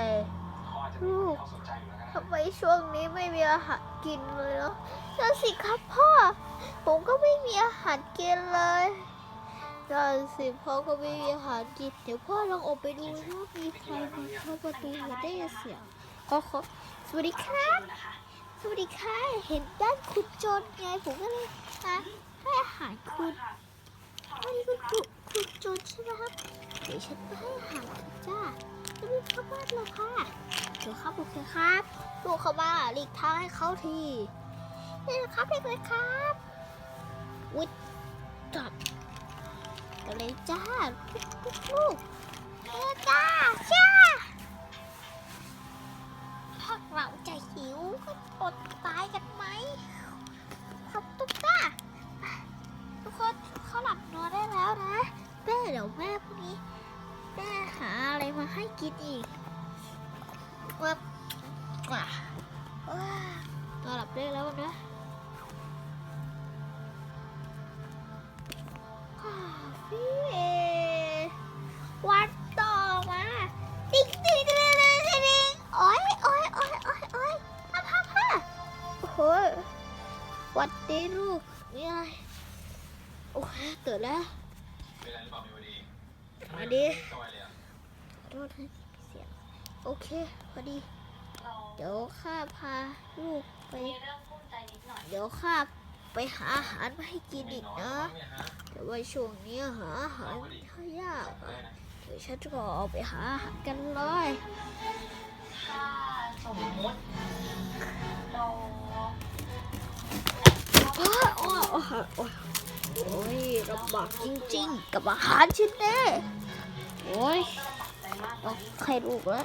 ย ลูกทำไมช่วงนี้ไม่มีอาหารกินเลยเนาะนั่นสิครับพ่อ ผมก็ไม่มีอาหารกินเลยนั่นสิพ่อก็ไม่มีอาหารกิน เดี๋ยวพ่อลองออกไปดูว่ามีใครมาเข้าประตูมาได้ยินเสียงก็ขอสวัสดีครับ สวัสดีค่ะ เห็นด้านคุณโจรไง ผมก็เลยมาให้อาหารคุณวันนี้คุณคุณโจรใช่ไหมครับ เดี๋ยวฉันไปให้อาหารคุณจ้า เข้าบ้านแล้วค่ะเดี๋ยวครับโอเคครับลูกเข้ามาหลีกทางให้เขาทีนี่นะครับเด็กเลยครับวุ้ยจับกันเลยจ้าลูกลูกเฮ้ยจ้าจ้าพวกเราจะหิวก็อดตายกันไหมครับตุ๊กตาทุกคนเขาหลับนอนได้แล้วนะแม่เดี๋ยวแม่พรุ่งนี้ แม่หาอะไรมาให้กินอีกว่าว่าว้านอนหลับได้แล้วนะฮ่าพี่เอวันต่อมาติ๊งติ๊งติ๊งติ๊งติ๊งติ๊งโอ้ยโอ้ยโอ้ยโอ้ยโอ้ยฮ่าฮ่าฮ่าโอ้โหวัดดีลูกนี่อะไรโอ้ยตื่นแล้วเป็นอะไรหรือเปล่ามีวันดี สวัสดีจอยเลยอะขอโทษให้เสียงโอเคพอดี เดี๋ยวข้าพาลูกไปมีเรื่องกุ้มใจนิดหน่อยเดี๋ยวข้าไปหาอาหารมาให้กินอีกนะเนี่ยฮะแต่ว่าช่วงนี้หาอาหารไม่ค่อยยากอะเดี๋ยวฉันก็ออกไปหาอาหารกันเลยถ้าสมมติเราโอ้ย โอ้ยโอ้ยโอ้ยโอ้ยลำบากจริง ๆ กับอาหารชิ้นนี้โอ้ยใจมากเอาใครลูกแล้ว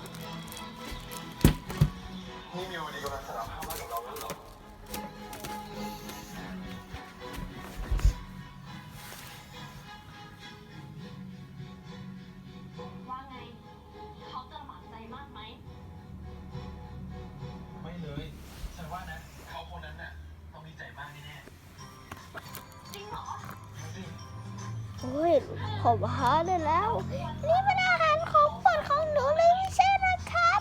โอ้ยผมหาได้แล้ว นี่เป็นอาหารของโปรดของหนูเลยไม่ใช่นะครับ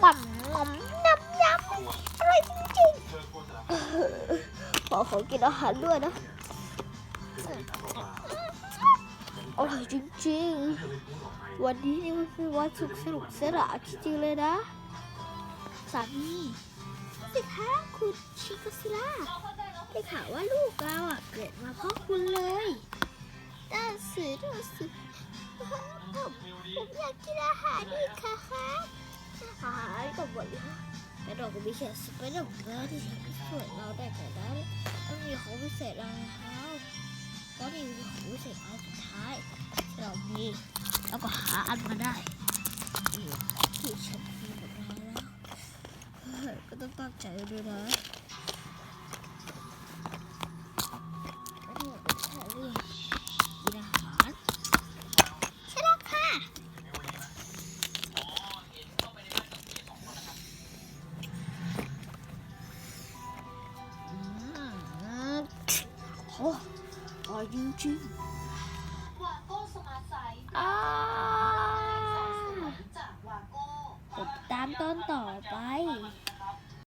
หม่ำหม่ำน้ำยำกลัวอร่อยจริงเธอกลัวสารๆขอขอกินอาหารด้วยนะอร่อยจริงๆ วันนี้นี่มันเป็นวันสุขสนุกสนานจริงๆเลยนะ สามีสิคะคุณชิคาซิล่าเราได้ข่าวว่าลูกเราอะเกิดมาเพราะคุณเลย น่าสือน่าสือผมมีวันดีผมอยากกินอาหารอีกค่ะค่ะอาหารก็หมดแล้วแต่เราก็มีแค่สไปเดอร์แมนที่ทำให้ช่วยเราได้แต่นั้นต้องมีของพิเศษอะไรแล้วก็นี่มีของพิเศษอันสุดท้ายเรามีแล้วก็หาอันมาได้ที่ฉันมีหมดแล้วก็ต้องตั้งใจด้วยนะ โอ้อร่อ